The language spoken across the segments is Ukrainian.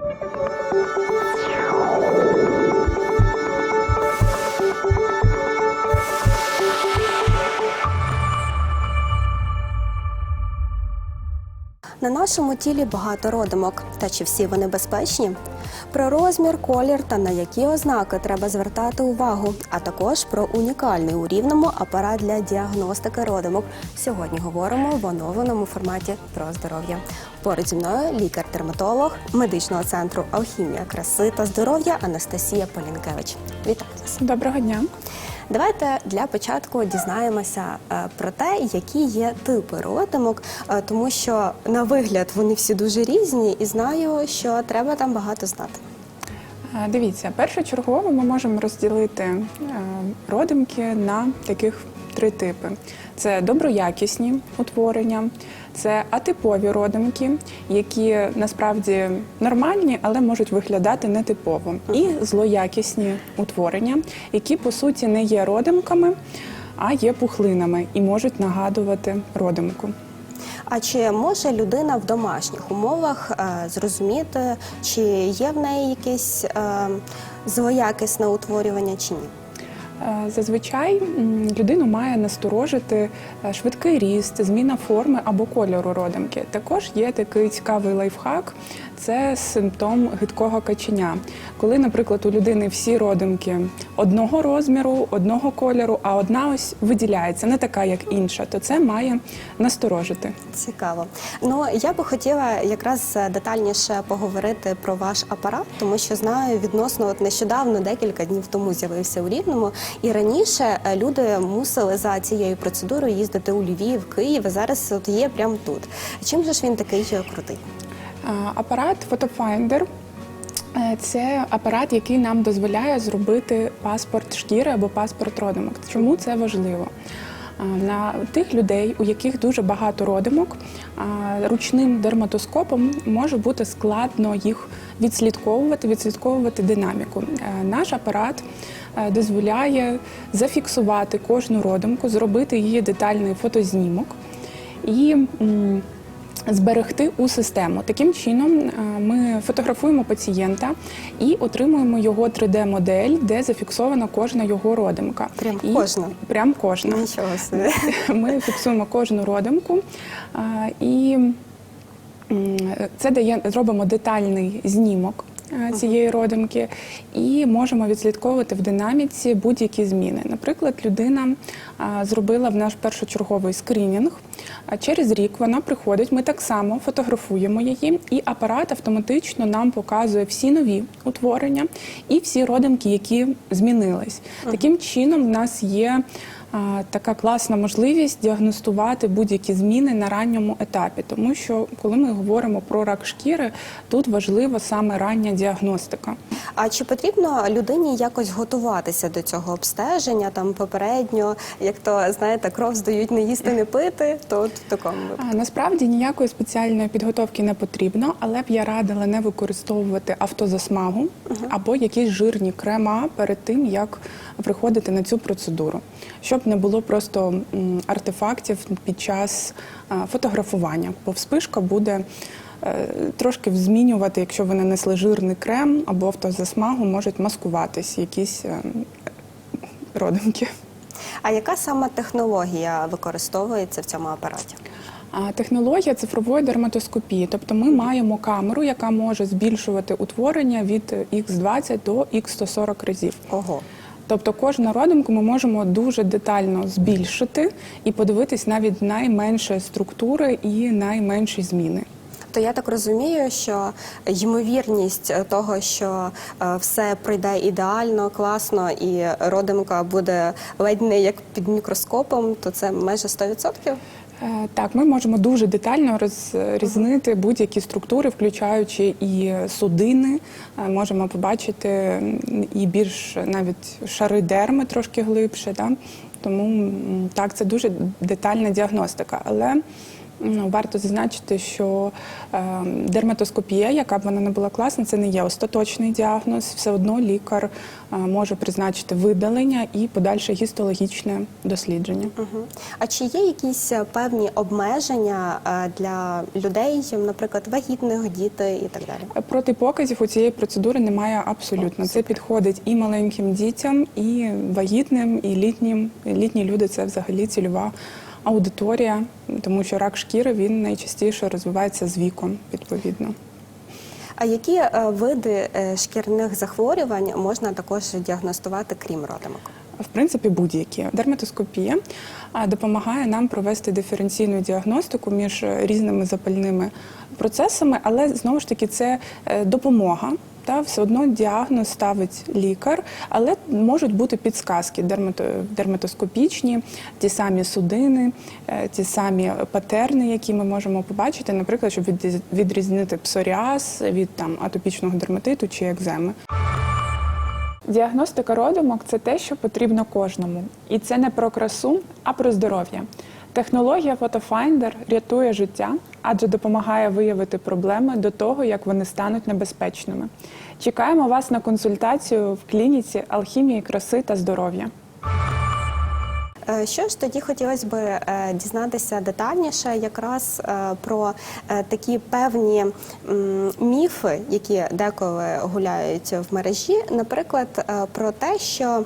you На нашому тілі багато родимок. Та чи всі вони безпечні? Про розмір, колір та на які ознаки треба звертати увагу, а також про унікальний у рівному апарат для діагностики родимок. Сьогодні говоримо в оновленому форматі про здоров'я. Поруч зі мною лікар-дерматолог медичного центру Алхімія краси та здоров'я Анастасія Полінкевич. Вітаю вас! Доброго дня. Давайте для початку дізнаємося е, про те, які є типи родимок, е, тому що на вигляд вони всі дуже різні, і знаю, що треба там багато знати. Е, Дивіться, першочергово ми можемо розділити родимки на таких три типи: це доброякісні утворення, це атипові родимки, які насправді нормальні, але можуть виглядати нетипово, і злоякісні утворення, які по суті не є родимками, а є пухлинами і можуть нагадувати родимку. А чи може людина в домашніх умовах е, зрозуміти, чи є в неї якесь е, злоякісне утворювання чи ні? Е, Зазвичай людину має насторожити е, швидкий ріст, зміна форми або кольору родимки. Також є такий цікавий лайфхак це симптом гидкого каченя. Коли, наприклад, у людини всі родимки одного розміру, одного кольору, а одна ось виділяється, не така, як інша, то це має насторожити. Цікаво. Ну я би хотіла якраз е, детальніше поговорити про ваш апарат, тому що знаю відносно от нещодавно, декілька днів тому з'явився у Рівному, і раніше е, люди мусили за цією процедурою їздити у Львів, Київ. а Зараз от є прямо тут. Чим же ж він такий е, крутий? Апарат е, – це апарат, який нам дозволяє зробити паспорт шкіри або паспорт родимок. Чому це важливо? На тих людей, у яких дуже багато родимок, ручним дерматоскопом може бути складно їх відслідковувати, відслідковувати динаміку. Е, Наш апарат дозволяє зафіксувати кожну родимку, зробити її детальний фотознімок і зберегти у систему. Таким чином е, ми фотографуємо пацієнта і отримуємо його 3D-модель, де зафіксована кожна його родимка. Прям І- кожна? Прям кожна. Нічого собі. Ми фіксуємо кожну родимку і це дає, робимо детальний знімок е, цієї родимки і можемо відслідковувати в динаміці будь-які зміни. Наприклад, людина зробила в наш першочерговий скринінг. А через рік вона приходить, ми так само фотографуємо її, і апарат автоматично нам показує всі нові утворення і всі родимки, які змінились. Таким чином, в нас є така класна можливість діагностувати будь-які зміни на ранньому етапі, тому що коли ми говоримо про рак шкіри, тут важлива саме рання діагностика. А чи потрібно людині якось готуватися до цього обстеження там попередньо, як то знаєте, кров здають не їсти, не пити, то от в такому випадку? Насправді ніякої спеціальної підготовки не потрібно, але б я радила не використовувати автозасмагу або якісь жирні крема перед тим, як приходити на цю процедуру, щоб не було просто артефактів під час фотографування, бо вспишка буде. е, Трошки змінювати, якщо ви нанесли жирний крем або автозасмагу, можуть маскуватись якісь е, родинки. А яка саме технологія використовується в цьому апараті? Технологія цифрової дерматоскопії, тобто ми маємо камеру, яка може збільшувати утворення від Х20 до Х140 разів. Ого. Тобто кожну родинку ми можемо дуже детально збільшити і подивитись навіть найменші структури і найменші зміни. То я так розумію, що ймовірність того, що е, все пройде ідеально, класно, і родимка буде ледь не як під мікроскопом, то це майже 100%? Е, Так, ми можемо дуже детально розрізнити будь-які структури, включаючи і судини. Е, Можемо побачити і більш навіть шари дерми трошки глибше. Да? Тому так, це дуже детальна діагностика. Але Ну, Варто зазначити, що е, дерматоскопія, яка б вона не була класна, це не є остаточний діагноз. Все одно лікар е, може призначити видалення і подальше гістологічне дослідження. Мгм. А чи є якісь е, певні обмеження е, для людей, наприклад, вагітних, діти і так далі? Протипоказів у цієї процедури немає абсолютно. Це підходить і маленьким дітям, і вагітним, і літнім. Літні люди це взагалі цільова аудиторія, тому що рак шкіри він найчастіше розвивається з віком, відповідно. А які е, види е, шкірних захворювань можна також діагностувати, крім родимок? В принципі, будь-які дерматоскопія допомагає нам провести диференційну діагностику між різними запальними процесами, але знову ж таки це е, допомога. Та все одно діагноз ставить лікар, але можуть бути підсказки дермато- дерматоскопічні, ті самі судини, е, ті самі патерни, які ми можемо побачити, наприклад, щоб відрізнити псоріаз від там атопічного дерматиту чи екземи. Діагностика родимок це те, що потрібно кожному. І це не про красу, а про здоров'я. Технологія Photofinder рятує життя, адже допомагає виявити проблеми до того, як вони стануть небезпечними. Чекаємо вас на консультацію в клініці алхімії краси та здоров'я. Е, Що ж тоді хотілося б е, дізнатися детальніше якраз е, про такі певні міфи, які деколи гуляють в мережі, наприклад, про те, що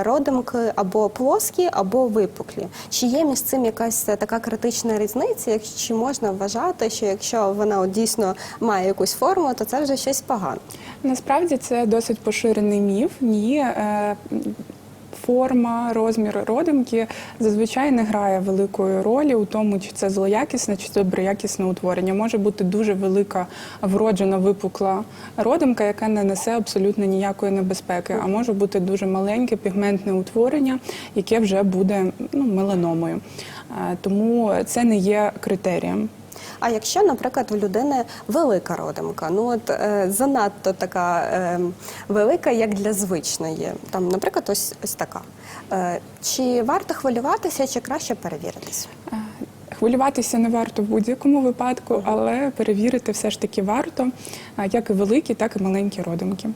родимки або плоскі, або випуклі. Чи є між цим якась така критична різниця? Чи можна вважати, що якщо вона дійсно має якусь форму, то це вже щось погане? Насправді це досить поширений міф. Ні, форма, розмір родимки зазвичай не грає великої ролі у тому, чи це злоякісне, чи доброякісне утворення. Може бути дуже велика вроджена випукла родимка, яка не несе абсолютно ніякої небезпеки, а може бути дуже маленьке пігментне утворення, яке вже буде ну, меланомою. Тому це не є критерієм. А якщо, наприклад, у людини велика родимка, ну от е, занадто така е, велика, як для звичної, там, наприклад, ось ось така. Е, чи варто хвилюватися, чи краще перевіритися? Е, Хвилюватися не варто в будь-якому випадку, але перевірити все ж таки варто, як і великі, так і маленькі родимки.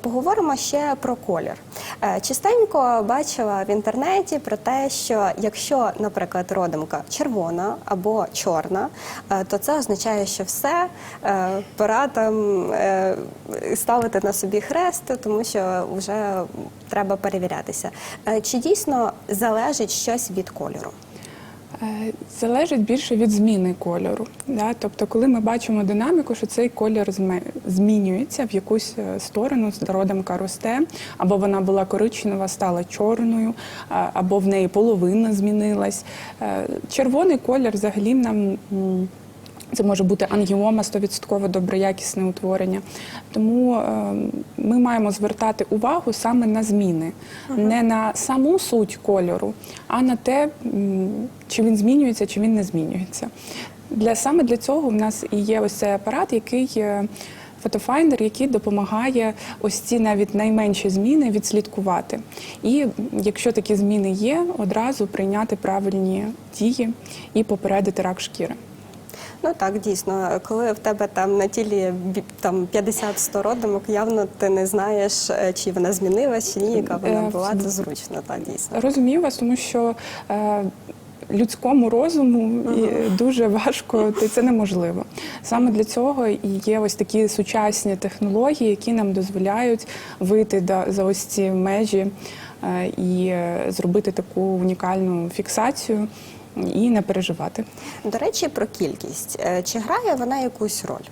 Поговоримо ще про колір. Е, Частенько бачила в інтернеті про те, що якщо, наприклад, родимка червона або чорна, е, то це означає, що все е, пора там ставити на собі хрест, тому що вже треба перевірятися. Чи дійсно залежить щось від кольору? Е, Залежить більше від зміни кольору. Да? Тобто, коли ми бачимо динаміку, що цей колір змінюється в якусь е, сторону, родимка росте, або вона була коричнева, стала чорною, або в неї половина змінилась. Е, Червоний колір взагалі нам. Це може бути ангіома, 100% доброякісне утворення. Тому е, ми маємо звертати увагу саме на зміни, не на саму суть кольору, а на те, чи він змінюється, чи він не змінюється. Для саме для цього в нас і є ось цей апарат, який. е, Фотофайндер, який допомагає ось ці навіть найменші зміни відслідкувати. І якщо такі зміни є, одразу прийняти правильні дії і попередити рак шкіри. Ну так, дійсно, коли в тебе там на тілі там 50-100 родимок, явно ти не знаєш, е, чи вона змінилась, чи ні, яка вона Е, була, це зручно, так, дійсно. Розумію вас, тому що е, людському розуму і дуже важко, це неможливо. Саме для цього і є ось такі сучасні технології, які нам дозволяють вийти до, за ось ці межі е, і зробити таку унікальну фіксацію і не переживати. До речі, про кількість. Е, Чи грає вона якусь роль?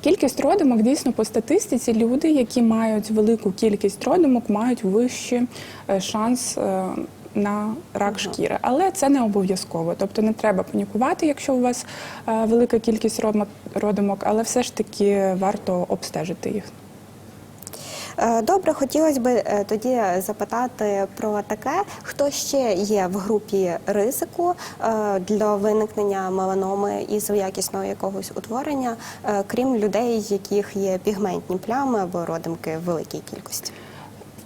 Кількість родимок дійсно по статистиці люди, які мають велику кількість родимок, мають вищий е, шанс. е, На рак шкіри, але це не обов'язково. Тобто не треба панікувати, якщо у вас велика кількість родимок, але все ж таки варто обстежити їх. Е, Добре, хотілося б е, тоді запитати про таке, хто ще є в групі ризику е, для виникнення меланоми і якісного якогось утворення, крім людей, яких є пігментні плями або родимки в великій кількості.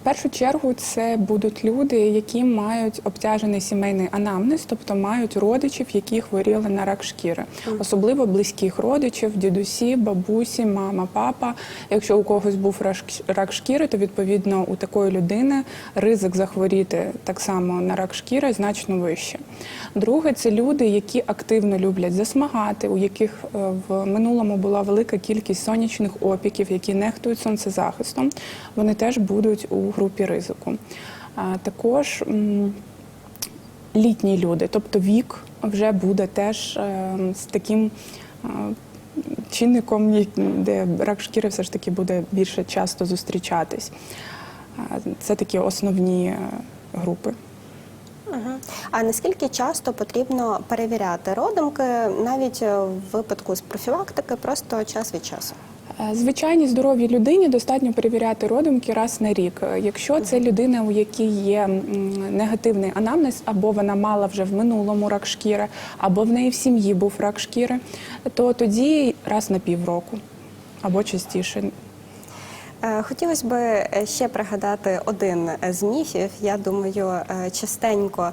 В першу чергу це будуть люди, які мають обтяжений сімейний анамнез, тобто мають родичів, які хворіли на рак шкіри, особливо близьких родичів, дідусі, бабусі, мама, папа. Якщо у когось був рак- рак шкіри, то відповідно у такої людини ризик захворіти так само на рак шкіри значно вище. Друге, це люди, які активно люблять засмагати, у яких е, в минулому була велика кількість сонячних опіків, які нехтують сонцезахистом, вони теж будуть у групі ризику. Також літні люди, тобто вік вже буде теж е, з таким чинником, де рак шкіри все ж таки буде більше часто зустрічатись. Це такі основні е, групи. А наскільки часто потрібно перевіряти родимки, навіть е, в випадку з профілактики, просто час від часу? Е, Звичайній здоровій людині достатньо перевіряти родимки раз на рік. Е, Якщо це людина, у якій є негативний анамнез, або вона мала вже в минулому рак шкіри, або в неї в сім'ї був рак шкіри, то тоді раз на півроку або частіше. Е, Хотілося б е, ще пригадати один з міфів. Я думаю, е, частенько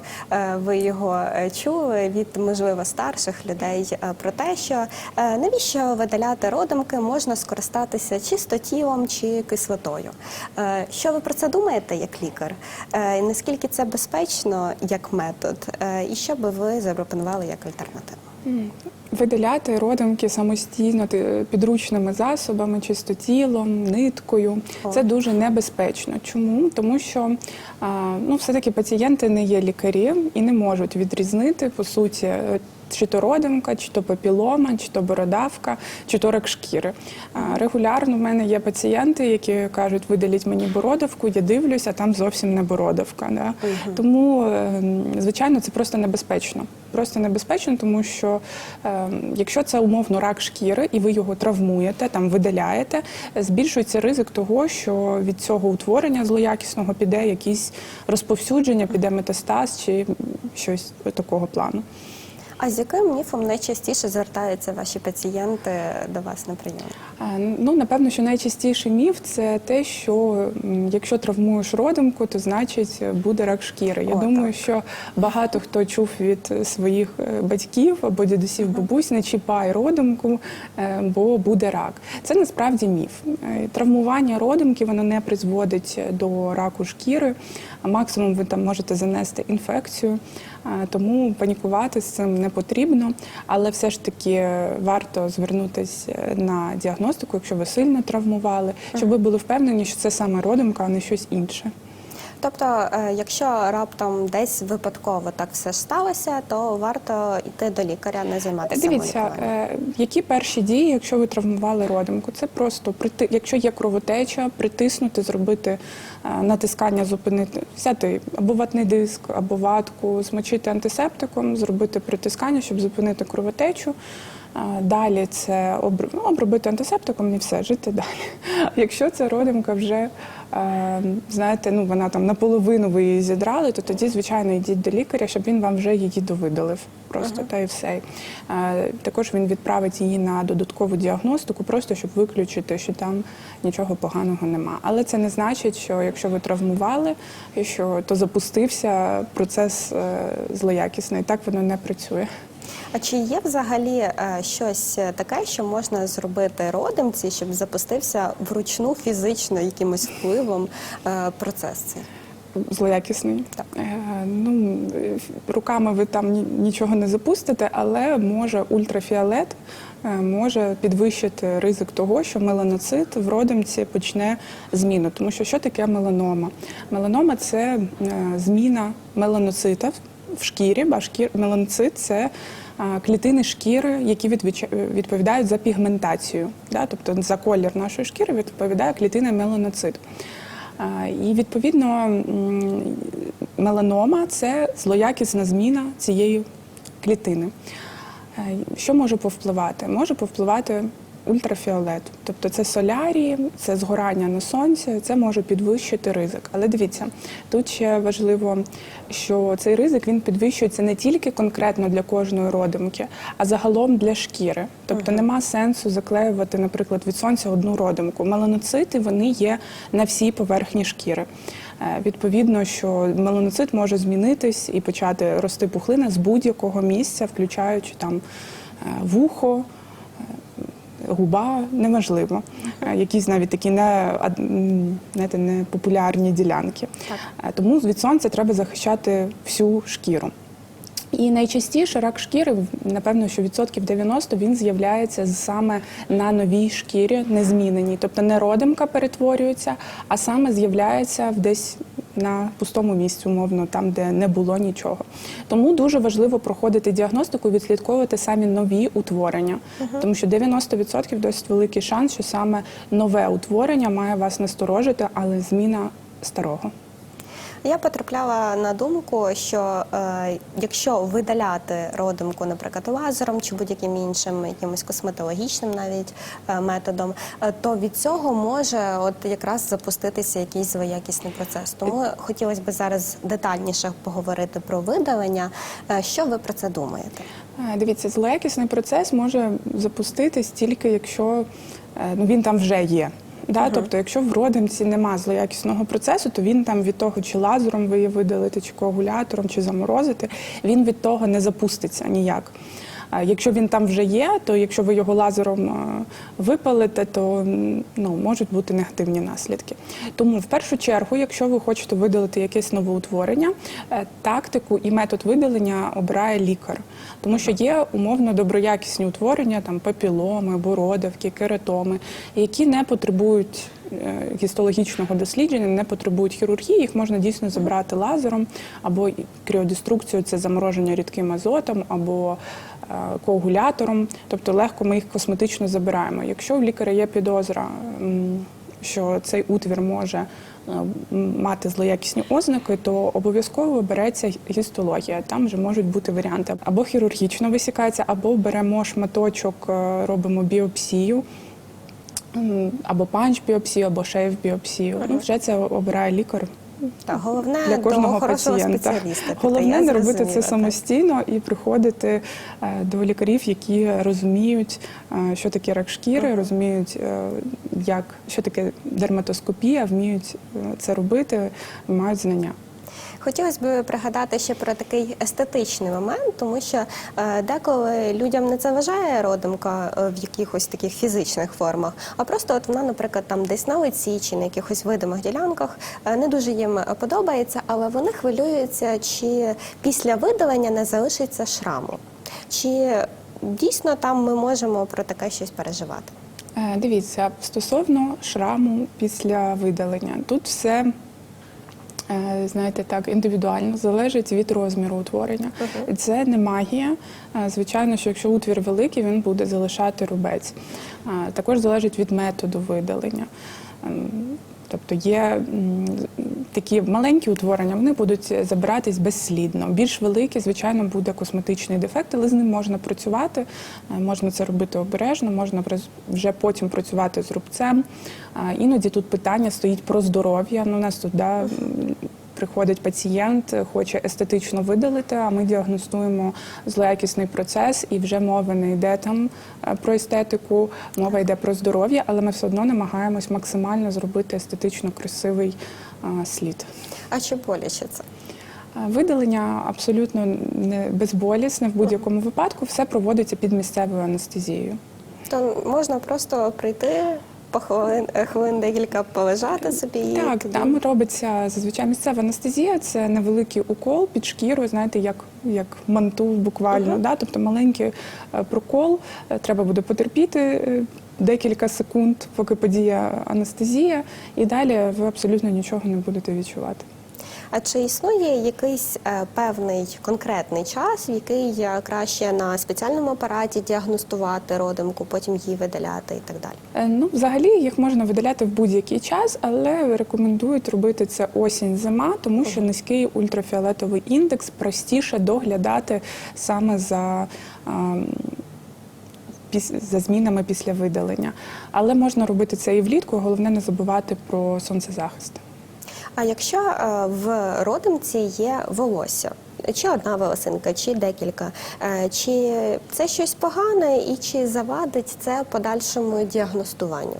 ви його чули від можливо старших людей про те, що навіщо видаляти родимки можна скористатися чистотілом чи кислотою. Що ви про це думаєте як лікар? Наскільки це безпечно як метод? І що би ви запропонували як альтернативу? Видаляти родимки самостійно підручними засобами, чистотілом, ниткою це дуже небезпечно. Чому? Тому що ну, все-таки пацієнти не є лікарі і не можуть відрізнити по суті. е, Чи то родимка, чи то папілома, чи то бородавка, чи то рак шкіри. Регулярно в мене є пацієнти, які кажуть, видаліть мені бородавку, я дивлюся, там зовсім не бородавка. Да? Тому, е, звичайно, це просто небезпечно. Просто небезпечно, тому що е, якщо це умовно рак шкіри і ви його травмуєте, там видаляєте, е, збільшується ризик того, що від цього утворення злоякісного піде якісь розповсюдження, піде метастаз чи щось такого плану. А з яким міфом найчастіше звертаються ваші пацієнти до вас на прийом? Е, Ну, напевно, що найчастіший міф це те, що якщо травмуєш родимку, то значить буде рак шкіри. Я О, думаю, так. що багато хто чув від своїх е, батьків або дідусів, бабусь, не чіпай родимку, е, бо буде рак. Це насправді міф. Травмування родимки воно не призводить до раку шкіри, а максимум ви там можете занести інфекцію. Е, Тому панікувати з цим не потрібно, але все ж таки е, варто звернутися на діагностику, якщо ви сильно травмували, щоб ви були впевнені, що це саме родимка, а не щось інше. Тобто, е, якщо раптом десь випадково так все ж сталося, то варто йти до лікаря, не займатися Дивіться, е, які перші дії, якщо ви травмували родимку, це просто прити, якщо є кровотеча, притиснути, зробити е, натискання, зупинити, взяти або ватний диск, або ватку, змочити антисептиком, зробити притискання, щоб зупинити кровотечу. Далі це ну, обробити антисептиком і все, жити далі. Якщо ця родимка вже знаєте, ну вона там наполовину ви її зідрали, то тоді, звичайно, йдіть до лікаря, щоб він вам вже її довидалив. Просто та і все. Е, Також він відправить її на додаткову діагностику, просто щоб виключити, що там нічого поганого нема. Але це не значить, що якщо ви травмували, що то запустився процес е, злоякісний. Так воно не працює. А чи є взагалі е, щось таке, що можна зробити родимці, щоб запустився вручну фізично якимось впливом е, процес цей? Злоякісний. Так. Е, ну, руками ви там ні- нічого не запустите, але може ультрафіолет може підвищити ризик того, що меланоцит в родимці почне зміну. Тому що що таке меланома? Меланома це зміна меланоцита в шкірі, а шкір, меланоцит це клітини шкіри, які відповідають за пігментацію. Да? Тобто за колір нашої шкіри відповідає клітина меланоцит. І відповідно меланома це злоякісна зміна цієї клітини. Е, Що може повпливати? Може повпливати ультрафіолет. Тобто це солярії, це згорання на сонці, це може підвищити ризик. Але дивіться, тут ще важливо, що цей ризик він підвищується не тільки конкретно для кожної родимки, а загалом для шкіри. Тобто нема сенсу заклеювати, наприклад, від сонця одну родимку. Меланоцити вони є на всій поверхні шкіри. Е, Відповідно, що меланоцит може змінитись і почати рости пухлина з будь-якого місця, включаючи там е, вухо, губа, неважливо. Е, Якісь навіть такі не, знаєте, не популярні ділянки. Е, Тому від сонця треба захищати всю шкіру. І найчастіше рак шкіри, напевно, що відсотків 90 він з'являється саме на новій шкірі, незміненій. Тобто не родимка перетворюється, а саме з'являється в десь на пустому місці, умовно, там, де не було нічого. Тому дуже важливо проходити діагностику, відслідковувати самі нові утворення, тому що 90% досить великий шанс, що саме нове утворення має вас насторожити, але зміна старого. Я потрапляла на думку, що е, якщо видаляти родимку, наприклад, лазером чи будь-яким іншим якимось косметологічним навіть е, методом, е, то від цього може от якраз запуститися якийсь злоякісний процес. Тому хотілося б зараз детальніше поговорити про видалення. Е, що ви про це думаєте? Е, Дивіться, злоякісний процес може запуститись тільки якщо е, ну, він там вже є. Да? Тобто, якщо в родинці нема злоякісного процесу, то він там від того, чи лазером ви її видалите, чи коагулятором, чи заморозити, він від того не запуститься ніяк. Якщо він там вже є, то якщо ви його лазером е, випалите, то ну, можуть бути негативні наслідки. Тому в першу чергу, якщо ви хочете видалити якесь новоутворення, е, тактику і метод видалення обирає лікар. Тому що є умовно доброякісні утворення, там папіломи, бородавки, кератоми, які не потребують гістологічного дослідження, не потребують хірургії, їх можна дійсно забрати лазером або кріодеструкцію, це замороження рідким азотом, або е, коагулятором, тобто легко ми їх косметично забираємо. Якщо у лікаря є підозра, що цей утвір може е, мати злоякісні ознаки, то обов'язково береться гістологія. Там вже можуть бути варіанти або хірургічно висікається, або беремо шматочок, е, робимо біопсію. М, Або панч-біопсію, або шейв-біопсію. Ну, вже це обирає лікар Так, головне для кожного до пацієнта. спеціаліста. Головне не робити це самостійно і приходити е, до лікарів, які розуміють, е, що таке рак шкіри, розуміють, е, як що таке дерматоскопія, вміють це робити, мають знання. Хотілося б пригадати ще про такий естетичний момент, тому що е, деколи людям не заважає родимка е, в якихось таких фізичних формах, а просто от вона, наприклад, там десь на лиці чи на якихось видимих ділянках е, не дуже їм подобається, але вони хвилюються, чи після видалення не залишиться шраму, чи дійсно там ми можемо про таке щось переживати. Дивіться, стосовно шраму після видалення, тут все. Е, Знаєте, так індивідуально залежить від розміру утворення. Мгм. Це не магія. Е, Звичайно, що якщо утвір великий, він буде залишати рубець. Е, Також залежить від методу видалення. Тобто є такі маленькі утворення, вони будуть забиратись безслідно. Більш великі, звичайно, буде косметичний дефект, але з ним можна працювати. Е, Можна це робити обережно, можна вже потім працювати з рубцем. Іноді тут питання стоїть про здоров'я. Ну, у нас тут да, приходить пацієнт, хоче естетично видалити, а ми діагностуємо злоякісний процес, і вже мова не йде там е, про естетику, мова йде про здоров'я, але ми все одно намагаємось максимально зробити естетично красивий слід. А чи боляче це? Е, Видалення абсолютно не безболісне в будь-якому випадку. Все проводиться під місцевою анестезією. То можна просто прийти по хвилин, е, хвилин декілька полежати собі і Так, там робиться зазвичай місцева анестезія, це невеликий укол під шкіру, знаєте, як, як манту буквально. Да? Тобто маленький е, прокол, е, треба буде потерпіти декілька секунд, поки подіє анестезія, і далі ви абсолютно нічого не будете відчувати. А чи існує якийсь е, певний конкретний час, в який е, краще на спеціальному апараті діагностувати родимку, потім її видаляти і так далі? Е, Ну, взагалі їх можна видаляти в будь-який час, але рекомендують робити це осінь-зима, тому що низький ультрафіолетовий індекс простіше доглядати саме за за змінами після видалення. Але можна робити це і влітку. Головне не забувати про сонцезахист. А якщо е, в родимці є волосся, чи одна волосинка, чи декілька, е, чи це щось погане і чи завадить це подальшому діагностуванню?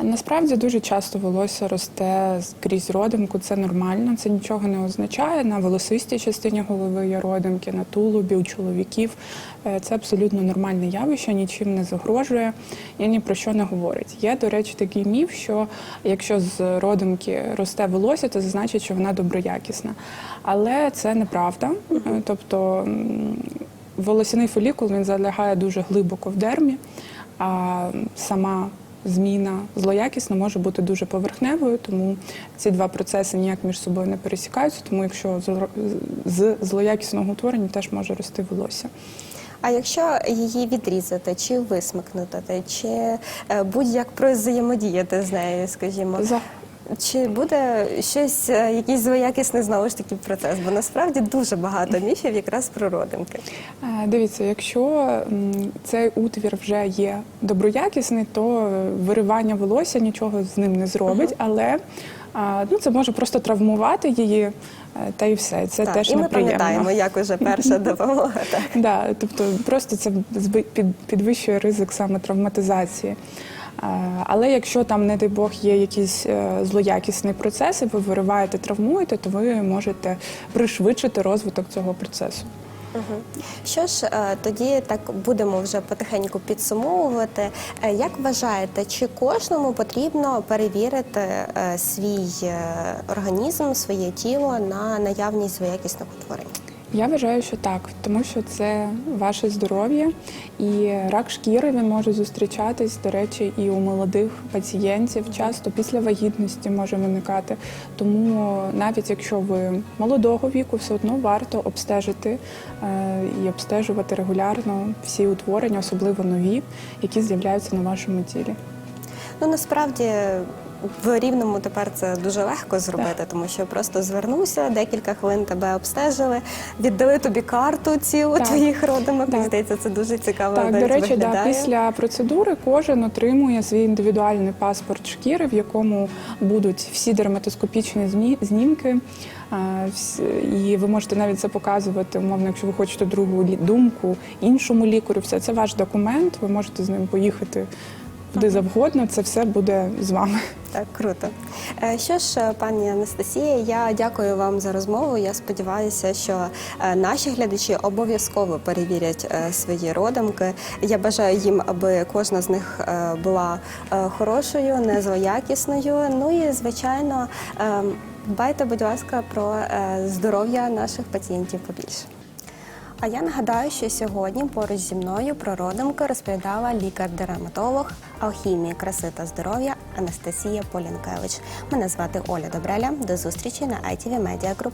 Насправді дуже часто волосся росте крізь родимку, це нормально, це нічого не означає. На волосистій частині голови є родимки, на тулубі у чоловіків. Е, Це абсолютно нормальне явище, нічим не загрожує і ні про що не говорить. Є, до речі, такий міф, що якщо з родимки росте волосся, то це значить, що вона доброякісна. Але це неправда. Е, Тобто волосяний фолікул він залягає дуже глибоко в дермі, а сама зміна злоякісна може бути дуже поверхневою, тому ці два процеси ніяк між собою не пересікаються. Тому якщо з злоякісного утворення теж може рости волосся. А якщо її відрізати, чи висмикнути, чи е, будь-як взаємодіяти з нею, скажімо, За чи буде щось, е, якийсь злоякісний знову ж таки процес? Бо насправді дуже багато міфів якраз про родинки. Е, Дивіться, якщо цей утвір вже є доброякісний, то виривання волосся нічого з ним не зробить, але ну, це може просто травмувати її, е, та і все. Це Так, теж і ми неприємно. пам'ятаємо, як уже перша допомога. Так. Да, тобто просто це підвищує ризик саме травматизації. А, Але якщо там, не дай Бог, є якийсь е, злоякісний процес, і ви вириваєте, травмуєте, то ви можете пришвидшити розвиток цього процесу. Мгм. Що ж, е, тоді так будемо вже потихеньку підсумовувати. Е, Як вважаєте, чи кожному потрібно перевірити е, свій е, організм, своє тіло на наявність злоякісних утворень? Я вважаю, що так, тому що це ваше здоров'я, і рак шкіри він може зустрічатись, до речі, і у молодих пацієнтів. Часто після вагітності може виникати. Тому навіть якщо ви молодого віку, все одно варто обстежити е, і обстежувати регулярно всі утворення, особливо нові, які з'являються на вашому тілі. Ну насправді. В рівному тепер це дуже легко зробити, тому що просто звернувся, декілька хвилин тебе обстежили, віддали тобі карту цілу Так. твоїх родимок. Так. здається, це дуже цікаво. Так, до речі, да, після процедури кожен отримує свій індивідуальний паспорт шкіри, в якому будуть всі дерматоскопічні знімки. І ви можете навіть це показувати, умовно, якщо ви хочете другу думку іншому лікарю. Все це ваш документ. Ви можете з ним поїхати куди завгодно. Це все буде з вами. Так, круто. Е, Що ж, е, пані Анастасія, я дякую вам за розмову. Я сподіваюся, що е, наші глядачі обов'язково перевірять свої родимки. Я бажаю їм, аби кожна з них була хорошою, не злоякісною. Ну і звичайно, е, дбайте, будь ласка, про здоров'я наших пацієнтів побільше. А я нагадаю, що сьогодні поруч зі мною про родимки розповідала лікар-дерматолог алхімії краси та здоров'я Анастасія Полінкевич. Мене звати Оля Добреля. До зустрічі на ITV Media Group.